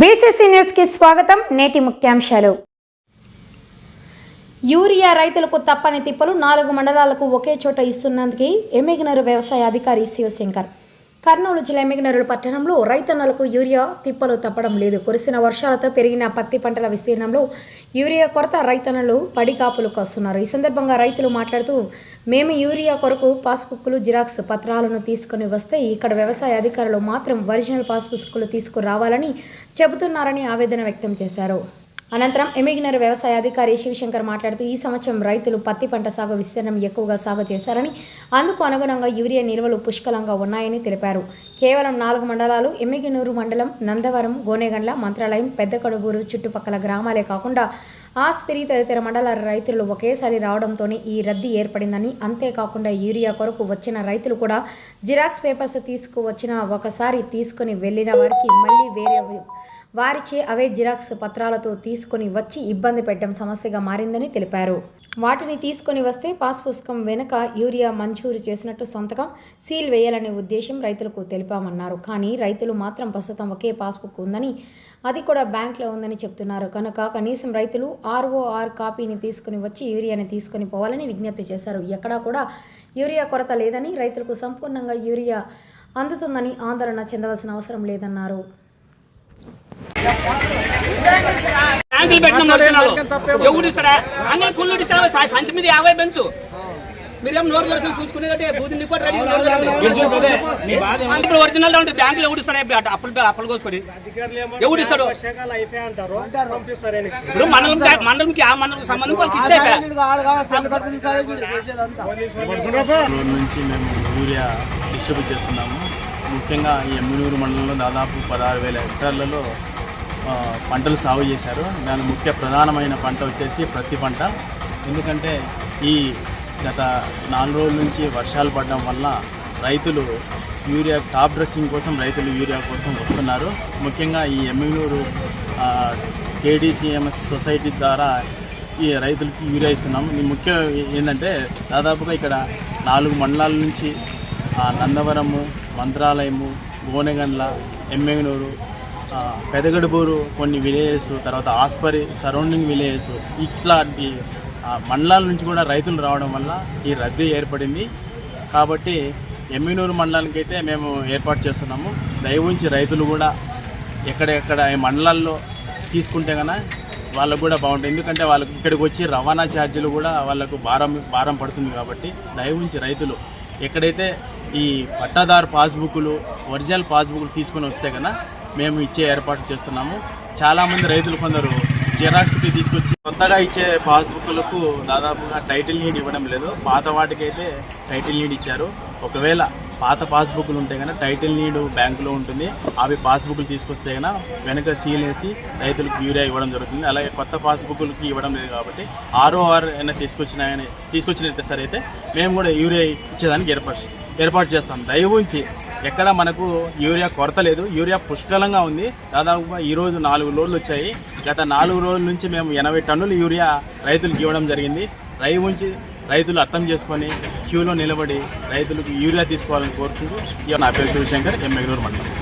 BCC న్యూస్కి స్వాగతం. నేటి ముఖ్యాంశాలు. యూరియా రైతులకు తప్పని తిప్పలు నాలుగు మండలాలకు ఒకే చోట ఇస్తున్నందుకే ఎమ్మిగనరు వ్యవసాయ అధికారి శివశంకర్. కర్నూలు జిల్లా ఎమ్మిగనరు పట్టణంలో రైతన్నలకు యూరియా తిప్పలు తప్పడం లేదు. కురిసిన వర్షాలతో పెరిగిన పత్తి పంటల విస్తీర్ణంలో యూరియా కొరత రైతన్నలు పడికాపులు కాస్తున్నారు. ఈ సందర్భంగా రైతులు మాట్లాడుతూ మేము యూరియా కొరకు పాస్బుక్లు జిరాక్స్ పత్రాలను తీసుకొని వస్తే ఇక్కడ వ్యవసాయ అధికారులు మాత్రం ఒరిజినల్ పాస్బుక్లు తీసుకురావాలని చెబుతున్నారని ఆవేదన వ్యక్తం చేశారు. అనంతరం ఎమిగినర్ వ్యవసాయ అధికారి శివశంకర్ మాట్లాడుతూ ఈ సంవత్సరం రైతులు పత్తి పంట సాగు విస్తీర్ణం ఎక్కువగా సాగు చేశారని అందుకు అనుగుణంగా యూరియా నిల్వలు పుష్కలంగా ఉన్నాయని తెలిపారు. కేవలం నాలుగు మండలాలు ఎమ్మిగినూరు మండలం నందవరం గోనెగండ్ల మంత్రాలయం పెద్ద కడుబూరు చుట్టుపక్కల గ్రామాలే కాకుండా ఆస్పిరి తదితర మండలాల రైతులు ఒకేసారి రావడంతోనే ఈ రద్దీ ఏర్పడిందని అంతేకాకుండా యూరియా కొరకు వచ్చిన రైతులు కూడా జిరాక్స్ పేపర్స్ తీసుకువచ్చిన ఒకసారి తీసుకుని వెళ్ళిన వారికి మళ్ళీ వేరే వారిచే అవే జిరాక్స్ పత్రాలతో తీసుకొని వచ్చి ఇబ్బంది పెట్టడం సమస్యగా మారిందని తెలిపారు. వాటిని తీసుకొని వస్తే పాస్ పుస్తకం వెనుక యూరియా మంజూరు చేసినట్టు సంతకం సీల్ వేయాలనే ఉద్దేశం రైతులకు తెలిపామన్నారు. కానీ రైతులు మాత్రం ప్రస్తుతం ఒకే పాస్బుక్ ఉందని అది కూడా బ్యాంక్లో ఉందని చెప్తున్నారు. కనుక కనీసం రైతులు ఆర్ఓఆర్ కాపీని తీసుకుని వచ్చి యూరియాని తీసుకొని పోవాలని విజ్ఞప్తి చేశారు. ఎక్కడా కూడా యూరియా కొరత లేదని రైతులకు సంపూర్ణంగా యూరియా అందుతుందని ఆందోళన చెందవలసిన అవసరం లేదన్నారు. బ్యాంకులు పెట్టిన మధ్యనాలు ఎవడు ఇస్తాడా? కుళ్ళు ఇస్తాడు సంచి మీద యాభై మీరేం నోరు దొరికి చూసుకునే బూది నీకు రెడీ ఇప్పుడు ఒరిజినల్ ఉంటే బ్యాంకులు ఎవడు ఇస్తాడా? అప్పులు అప్పులు కోసుకొని. ఎవడు ఇస్తాడు. ఇప్పుడు మండలం మండలంకి ఆ మండలం సంబంధం వాళ్ళకి ఇచ్చేక రోజు నుంచి మేము యూరియా డిస్ట్రిబ్యూట్ చేస్తున్నాము. ముఖ్యంగా ఈ ఎమ్మినూరు మండలంలో దాదాపు పదహారు వేల హెక్టార్లలో పంటలు సాగు చేశారు. దాని ముఖ్య ప్రధానమైన పంట వచ్చేసి ప్రతి పంట. ఎందుకంటే ఈ గత నాలుగు రోజుల నుంచి వర్షాలు పడడం వల్ల రైతులు యూరియా టాప్ డ్రెస్సింగ్ కోసం రైతులు యూరియా కోసం వస్తున్నారు. ముఖ్యంగా ఈ ఎమ్మెల్యూరు కేడీసీఎంఎస్ సొసైటీ ద్వారా ఈ రైతులకి యూరియా ఇస్తున్నాము. ఈ ముఖ్యం ఏంటంటే దాదాపుగా ఇక్కడ నాలుగు మండలాల నుంచి నందవరము మంత్రాలయము గోనెగండ్ల ఎమ్మెగనూరు పెదగడుబూరు పెదగడుపూరు కొన్ని విలేజెస్ తర్వాత ఆస్పరి సరౌండింగ్ విలేజెస్ ఇట్లాంటి మండలాల నుంచి కూడా రైతులు రావడం వల్ల ఈ రద్దీ ఏర్పడింది. కాబట్టి ఎమ్మినూరు మండలానికి అయితే మేము ఏర్పాటు చేస్తున్నాము. దయవుంచి రైతులు కూడా ఎక్కడెక్కడ ఈ మండలాల్లో తీసుకుంటే కనుక వాళ్ళకు కూడా బాగుంటుంది. ఎందుకంటే వాళ్ళకి ఇక్కడికి వచ్చి రవాణా ఛార్జీలు కూడా వాళ్ళకు భారం భారం పడుతుంది కాబట్టి దయవుంచి రైతులు ఎక్కడైతే ఈ పట్టాదారు పాస్బుక్లు ఒరిజినల్ పాస్బుక్లు తీసుకొని వస్తే కనుక మేము ఇచ్చే ఏర్పాటు చేస్తున్నాము. చాలామంది రైతులు కొందరు జిరాక్స్కి తీసుకొచ్చి కొత్తగా ఇచ్చే పాస్బుక్లకు దాదాపుగా టైటిల్ నీడ్ ఇవ్వడం లేదు. పాత వాటికైతే టైటిల్ నీడ్ ఇచ్చారు. ఒకవేళ పాత పాస్బుక్లు ఉంటే కనుక టైటిల్ నీడ్ బ్యాంకులో ఉంటుంది. అవి పాస్బుక్లు తీసుకొస్తే కనుక వెనక సీల్ వేసి రైతులకు యూరియా ఇవ్వడం జరుగుతుంది. అలాగే కొత్త పాస్బుక్లకి ఇవ్వడం లేదు కాబట్టి ఆర్ఓఆర్ అయినా తీసుకొచ్చినాయని తీసుకొచ్చినట్టే సరే అయితే మేము కూడా యూరియా ఇచ్చేదానికి ఏర్పాటు ఏర్పాటు చేస్తాం. దయవుంచి ఎక్కడ మనకు యూరియా కొరత లేదు. యూరియా పుష్కలంగా ఉంది. దాదాపుగా ఈరోజు నాలుగు లోడ్లు వచ్చాయి. గత నాలుగు రోజుల నుంచి మేము ఎనభై టన్నులు యూరియా రైతులకు ఇవ్వడం జరిగింది. రై ఉంచి రైతులు అర్థం చేసుకొని క్యూలో నిలబడి రైతులకు యూరియా తీసుకోవాలని కోరుకుంటూ నా పేరు శివశంకర్ ఎమ్మెగనూరు మండలం.